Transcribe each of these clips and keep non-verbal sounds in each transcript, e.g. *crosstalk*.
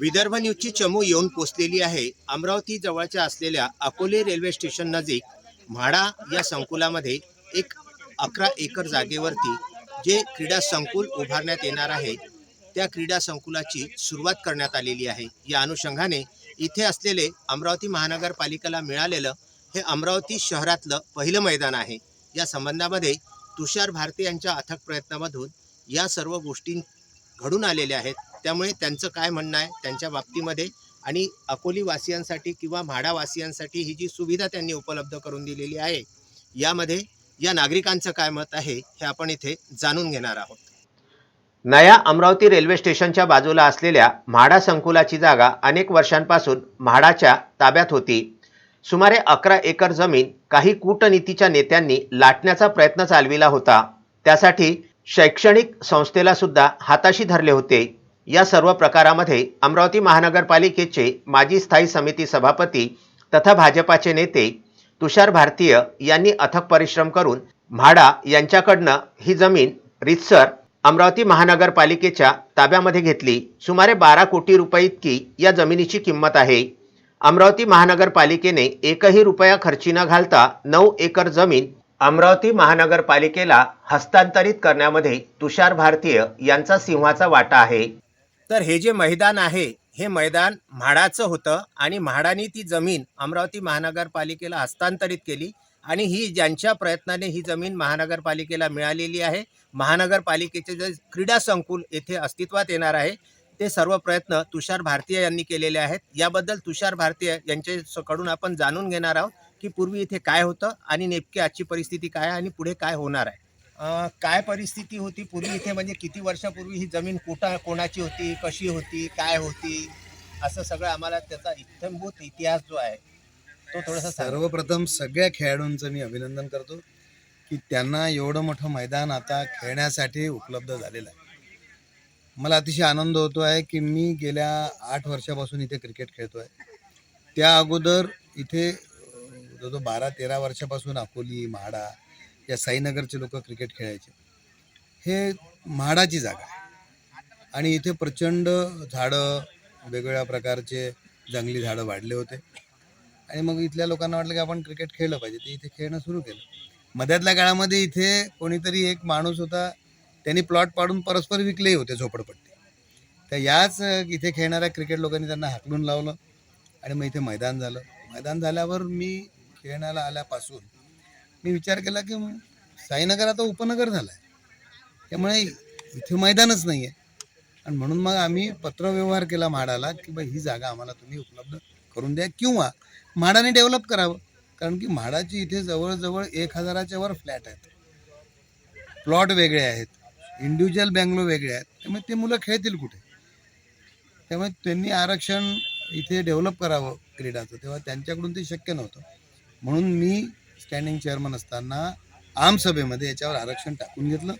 विदर्भ न्यूजची चमू येऊन पोचलेली आहे. अमरावती जवळच्या असलेल्या अकोले रेल्वे स्टेशन नजीक म्हाडा या संकुलामध्ये एक अकरा एकर जागेवरती जे क्रीडा संकुल उभारण्यात येणार आहे त्या क्रीडा संकुलाची सुरुवात करण्यात आलेली आहे. या अनुषंगाने इथे असलेले अमरावती महानगरपालिकेला मिळालेलं हे अमरावती शहरातलं पहिलं मैदान आहे. या संबंधामध्ये तुषार भारती यांच्या अथक प्रयत्नामधून या सर्व गोष्टी घडून आलेल्या आहेत. त्यामुळे त्यांचं काय म्हणणं आहे त्यांच्या बाबतीमध्ये आणि अकोलीवासियांसाठी किंवा म्हाडावासियांसाठी ही जी सुविधा त्यांनी उपलब्ध करून दिलेली आहे यामध्ये या नागरिकांचं काय मत आहे हे आपण इथे जाणून घेणार आहोत. नया अमरावती रेल्वे स्टेशनच्या बाजूला असलेल्या म्हाडा संकुलाची जागा अनेक वर्षांपासून म्हाडाच्या ताब्यात होती. सुमारे अकरा एकर जमीन काही कूटनीतीच्या नेत्यांनी लाटण्याचा प्रयत्न चालविला होता. त्यासाठी शैक्षणिक संस्थेला सुद्धा हाताशी धरले होते. या सर्व प्रकारामध्ये अमरावती महानगरपालिकेचे माजी स्थायी समिती सभापती तथा भाजपाचे नेते तुषार भारतीय यांनी अथक परिश्रम करून म्हाडा यांच्याकडनं ही जमीन रितसर अमरावती महानगरपालिकेच्या ताब्यामध्ये घेतली. सुमारे बारा कोटी रुपये इतकी या जमिनीची किंमत आहे. अमरावती महानगरपालिकेने एकही रुपया खर्ची न घालता नऊ एकर जमीन अमरावती महानगरपालिकेला हस्तांतरित करण्यामध्ये तुषार भारतीय यांचा सिंहाचा वाटा आहे. तर हे जे मैदान आहे हे मैदान म्हाडाचं होतं आणि म्हाडाने ती जमीन अमरावती महानगरपालिकेला हस्तांतरित केली आणि ही ज्यांच्या प्रयत्नाने ही जमीन महानगरपालिकेला मिळालेली आहे महानगरपालिकेचे जे क्रीडा संकुल येथे अस्तित्वात येणार आहे ते सर्व प्रयत्न तुषार भारतीय यांनी केलेले आहेत. याबद्दल तुषार भारतीय यांच्याकडून आपण जाणून घेणार आहोत की पूर्वी इथे काय होतं आणि नेमकी आजची परिस्थिती काय आहे आणि पुढे काय होणार आहे. काय परिस्थिती होती पूर्वी इथे? म्हणजे किती वर्षापूर्वी ही जमीन कुठं कोणाची होती? कशी होती? काय होती? असं सगळं आम्हाला त्याचा इत्थंभूत इतिहास जो आहे तो थोडासा सर्वप्रथम सगळ्या खेळाडूंचं मी अभिनंदन करतो की त्यांना एवढं मोठं मैदान आता खेळण्यासाठी उपलब्ध झालेलं आहे. मला अतिशय आनंद होतो आहे की मी गेल्या आठ वर्षापासून इथे क्रिकेट खेळतो आहे. त्या अगोदर इथे अं, जवळजवळ बारा तेरा वर्षापासून अकोली म्हाडा या साईनगरचे लोक क्रिकेट खेळायचे. हे म्हाडाची जागा आहे. आणि इथे प्रचंड झाडं वेगवेगळ्या प्रकारचे जंगली झाडं वाढले होते. आणि मग इथल्या लोकांना वाटलं की आपण क्रिकेट खेळलं पाहिजे. ते इथे खेळणं सुरू केलं. मध्यातल्या काळामध्ये इथे कोणीतरी एक माणूस होता. त्यांनी प्लॉट पाडून परस्पर विकलेही होते झोपडपट्टी. तर याच इथे खेळणाऱ्या क्रिकेट लोकांनी त्यांना हाकलून लावलं. आणि मग इथे मैदान झालं. मैदान झाल्यावर मी खेळण्याला आल्यापासून मी विचार केला की साईनगर आता उपनगर झालं आहे त्यामुळे इथे मैदानच नाही आहे आणि म्हणून मग आम्ही पत्रव्यवहार केला म्हाडाला की बा ही जागा आम्हाला तुम्ही उपलब्ध करून द्या किंवा म्हाडाने डेव्हलप करावं. कारण की म्हाडाची इथे जवळजवळ एक हजाराच्या वर फ्लॅट आहेत. प्लॉट वेगळे आहेत. इंडिव्हिज्युअल बँगलो वेगळे आहेत. त्यामुळे ते मुलं खेळतील कुठे? त्यामुळे त्यांनी आरक्षण इथे डेव्हलप करावं क्रीडाचं. तेव्हा त्यांच्याकडून ते शक्य नव्हतं. म्हणून मी स्टँडिंग चेअरमन असताना आमसभेमध्ये याच्यावर आरक्षण टाकून घेतलं.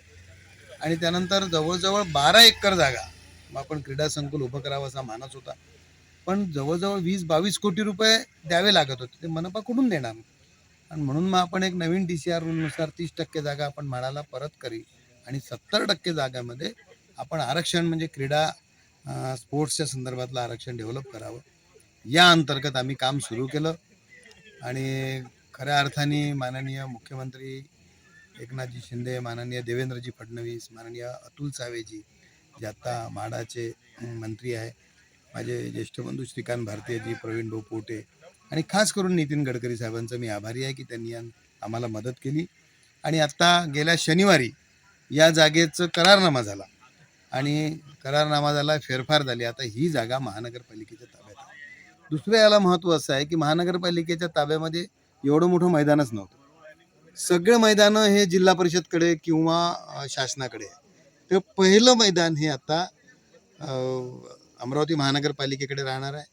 आणि त्यानंतर जवळजवळ बारा एकर जागा मग आपण क्रीडा संकुल उभं करावं असा मानस होता. पण जवळजवळ वीस बावीस कोटी रुपये द्यावे लागत होते. ते मनपा कुठून देणार? आणि म्हणून मग आपण एक नवीन डी सी आर रूलनुसार तीस टक्के जागा आपण म्हाडाला परत करी. आणि सत्तर टक्के जागामध्ये आपण आरक्षण म्हणजे क्रीडा स्पोर्ट्सच्या संदर्भातलं आरक्षण डेव्हलप करावं. या अंतर्गत आम्ही काम सुरू केलं. आणि खऱ्या अर्थाने माननीय मुख्यमंत्री एकनाथजी शिंदे माननीय देवेंद्रजी फडणवीस माननीय अतुल सावेजी जे आत्ता म्हाडाचे मंत्री आहे माझे ज्येष्ठ बंधू श्रीकांत भारतीयजी प्रवीण भाऊ पोटे आणि खास करून नितीन गडकरी साहेबांचं मी आभारी आहे की त्यांनी आम्हाला मदत केली. आणि आत्ता गेल्या शनिवारी या जागेचं करारनामा झाला आणि करारनामा झाला फेरफार झाली. आता ही जागा महानगरपालिकेच्या ताब्यात आहे. दुसरं याला महत्त्व असं आहे की महानगरपालिकेच्या ताब्यामध्ये एवढं मोठं मैदानच नव्हतं. सगळे मैदानं हे जिल्हा परिषदकडे किंवा शासनाकडे आहे. तर पहिलं मैदान हे आता अमरावती महानगरपालिकेकडे राहणार आहे.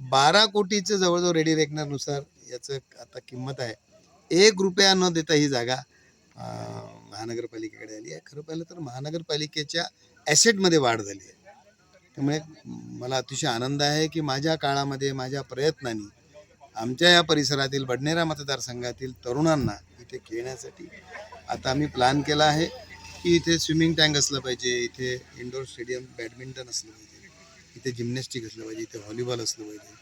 बारा कोटीचं जवळजवळ रेडी रेकनरनुसार याचं आता किंमत आहे. एक रुपया न देता ही जागा महानगरपालिकेकडे आली आहे. खरं पाहिलं तर महानगरपालिकेच्या ॲसेटमध्ये वाढ झाली आहे. त्यामुळे मला अतिशय आनंद आहे की माझ्या काळामध्ये माझ्या प्रयत्नांनी आमच्या या परिसरातील बडनेरा मतदारसंघातील तरुणांना इथे खेळण्यासाठी आता आम्ही प्लॅन केला आहे की इथे स्विमिंग टँक असलं पाहिजे इथे इंडोर स्टेडियम बॅडमिंटन असलं पाहिजे इथे जिमनॅस्टिक असलं पाहिजे इथे व्हॉलीबॉल असलं पाहिजे.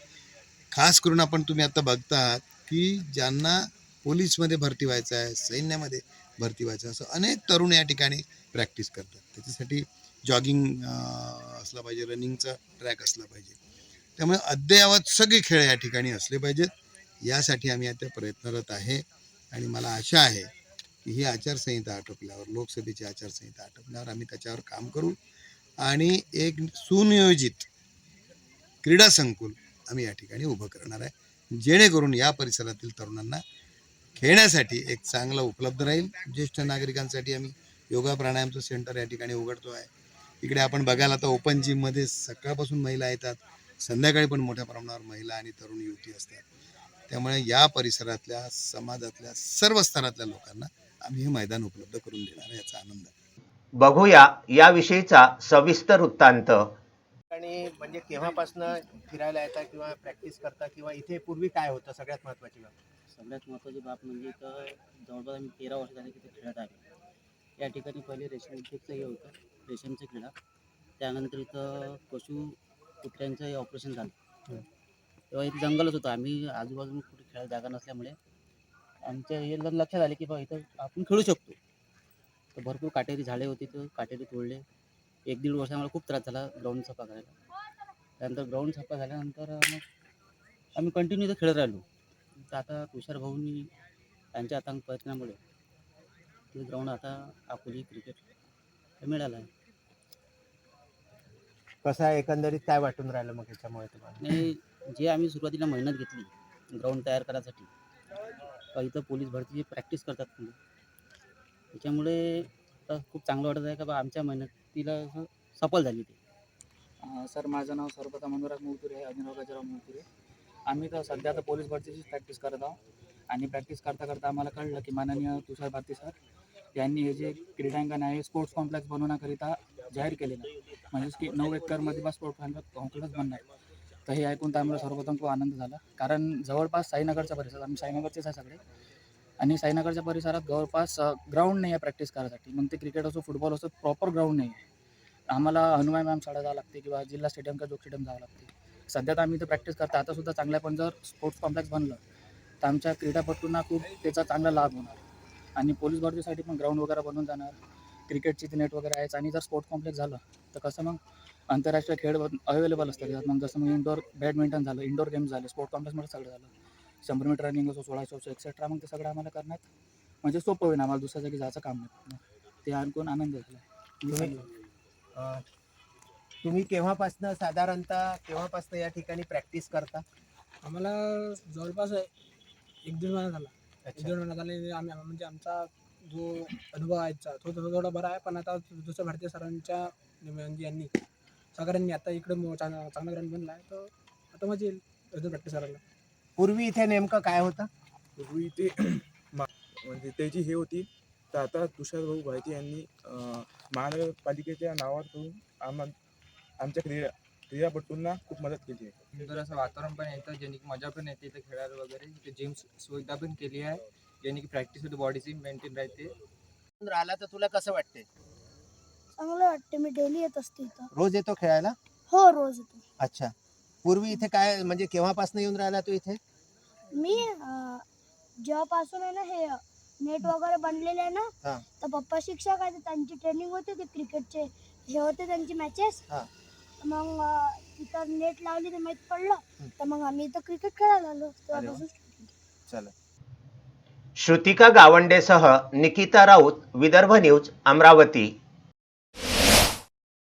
खास करून आपण तुम्ही आता बघता आहात की ज्यांना पोलीसमध्ये भरती व्हायचं आहे सैन्यामध्ये भरती व्हायचं असं अनेक तरुण या ठिकाणी प्रॅक्टिस करतात. त्याच्यासाठी जॉगिंग असलं पाहिजे रनिंगचा ट्रॅक असला पाहिजे. त्यामुळे अद्ययावत सगळे खेळ या ठिकाणी असले पाहिजेत. यासाठी आम्ही आता प्रयत्नरत आहे आणि मला आशा आहे की ही आचारसंहिता आटोपल्यावर लोकसभेची आचारसंहिता आटोपल्यावर आम्ही त्याच्यावर काम करू आणि एक सुनियोजित क्रीडा संकुल आम्ही या ठिकाणी उभं करणार आहे. जेणेकरून या परिसरातील तरुणांना खेळण्यासाठी एक चांगला उपलब्ध राहील. ज्येष्ठ नागरिकांसाठी आम्ही योगा प्राणायामचं सेंटर या ठिकाणी उघडतो आहे. इकडे आपण बघायला आता ओपन जिममध्ये सकाळपासून महिला येतात. संध्याकाळी पण मोठ्या प्रमाणावर महिला आणि तरुण युवती असतात. त्यामुळे या परिसरातल्या समाजातल्या सर्व स्तरातल्या लोकांना आम्ही हे मैदान उपलब्ध करून देणार याचा आनंद आहे. बघूया याविषयीचा सविस्तर वृत्तांत. आणि म्हणजे केव्हापासून फिरायला येता किंवा प्रॅक्टिस करता किंवा इथे पूर्वी काय होतं? सगळ्यात महत्वाची बाब. सगळ्यात महत्त्वाची बाब म्हणजे इथं जवळपास आम्ही तेरा वर्ष झाले तिथे खेळत आहे या ठिकाणी पहिले रेशीम उद्योगचं हे होतं रेशीमचं क्रीडा त्यानंतर इथं पशु कुत्र्यांचं हे ऑपरेशन झालं. तेव्हा इथे जंगलच होतं. आम्ही आजूबाजूला कुठे खेळायला जागा नसल्यामुळे आमच्या हे लक्षात आले की बा इथं आपण खेळू शकतो. तर भरपूर काटेरी झाडे होती तर काटेरी तोडले. एक दीड वर्ष आम्हाला खूप त्रास झाला ग्राउंड सफा करायला. त्यानंतर ग्राउंड सफा झाल्यानंतर मग आम्ही कंटिन्यू इथं खेळत राहिलो. तर आता तुषार भाऊंनी त्यांच्या आता प्रयत्नामुळे ते ग्राउंड आता अकोली क्रिकेट मिळालं आहे. कसं आहे एकंदरीत काय वाटून राहिलं मग याच्यामुळे तुम्हाला? आणि जे आम्ही सुरुवातीला मेहनत घेतली ग्राउंड तयार करायसाठी का इथं पोलीस भरतीची प्रॅक्टिस करतात मुलं त्याच्यामुळे आता खूप चांगलं वाटत आहे का बा आमच्या मेहनतीला असं सफल झाली ते. अं, सर माझं नाव सर्वप्रथम अनुराग मोतुरे आहे अनिराव गजराव मोतुरे आम्ही तर सध्या तर पोलीस भरतीचीच प्रॅक्टिस करत आहोत. आणि प्रॅक्टिस करता करता आम्हाला कळलं की माननीय तुषार भारती सर यांनी हे जे क्रीडांगण आहे स्पोर्ट्स कॉम्प्लेक्स बनवण्याकरिता जाहीर केलेलं आहे. म्हणजेच की नऊ एकरमध्ये बा स्पोर्ट कॉम्प्लेक्स बनणार तर हे ऐकून तर आम्हाला सर्वप्रथम खूप आनंद झाला. कारण जवळपास साईनगरचा परिसर आम्ही साईनगरचेच आहे सगळे. आणि साईनगरच्या परिसरात जवळपास ग्राउंड नाही आहे प्रॅक्टिस करायसाठी. मग ते क्रिकेट असो फुटबॉल असो प्रॉपर ग्राउंड नाही आहे. आम्हाला हनुमान मॅम शाळा जावं लागते किंवा जिल्हा स्टेडियम किंवा जोग स्टेडियम जावं लागते. सध्या तर आम्ही तर प्रॅक्टिस करतो आता सुद्धा चांगल्या पण जर स्पोर्ट्स कॉम्प्लेक्स बनलं तर आमच्या क्रीडापटूंना खूप त्याचा चांगला लाभ होणार. आणि पोलीस भरतीसाठी पण ग्राउंड वगैरे बनवून जाणार. क्रिकेटची ते नेट वगैरे आहेच आणि जर स्पोर्ट्स कॉम्प्लेक्स झालं तर कसं मग आंतरराष्ट्रीय खेळ अवेलेबल असतात. त्याच्यात मग जसं मग इंडोर बॅडमिंटन झालं इंडोर गेम्स झाले स्पोर्ट कॉम्प्लेक्समध्ये सगळं झालं. शंभर मीटर रनिंग असो सोळाशे असो एक्सेट्रा मग ते सगळं आम्हाला करण्यात म्हणजे सोपं होईल आम्हाला दुसऱ्या जागी जायचं काम नाही. ते ऐकून आनंद झाला तुम्ही अं, तुम्ही केव्हापासनं साधारणतः केव्हापासनं या ठिकाणी प्रॅक्टिस करता? आम्हाला जवळपास एक दीड महिना झाला. एक दीड महिना झाला. आम्ही म्हणजे आमचा जो अनुभव आहे तो थोडा थोडा बरा आहे. पण आता दुसऱ्या भारतीय सरांच्या म्हणजे यांनी सगळ्यांनी आता इकडे चांगला ग्राउंड बनला आहे. तर आता मजा येईल अजून प्रॅक्टिस करायला पूर्वी इथे नेमकं काय होतं? पूर्वी *clears throat* मा- म्हणजे त्याची हे होती. तर आता तुषार भाऊ भायती यांनी महानगरपालिकेच्या नावावर करून आम्हा आमच्या क्रीडा क्रीडापटूंना खूप मदत केली आहे. सुंदर असं वातावरण पण येतं ज्याने की मजा पण येते इथे खेळायला वगैरे. इथे जिम सुविधा पण केली आहे. ज्याने की प्रॅक्टिस होते बॉडीची मेंटेन राहते. राहिला तर तुला कसं वाटते चांगलं वाटते मी डेली येत असते इथं. रोज येतो खेळायला? हो रोज येतो. अच्छा. पूर्वी इथे काय म्हणजे केव्हापासून येऊन राहिला तू इथे? मी अं, जेव्हापासून आहे ना हे नेट वगैरे बनलेले आहे हा. ना तर पप्पा शिक्षक आहे तर त्यांची ट्रेनिंग होते ते क्रिकेटचे हे होते त्यांची मॅचेस हा. मग अं, तिथं नेट लावली तर माहीत पडलं. तर मग आम्ही इथं क्रिकेट खेळायला आलो. तेव्हापासून चला. श्रुतिका गावंडेसह निकिता राऊत विदर्भ न्यूज अमरावती.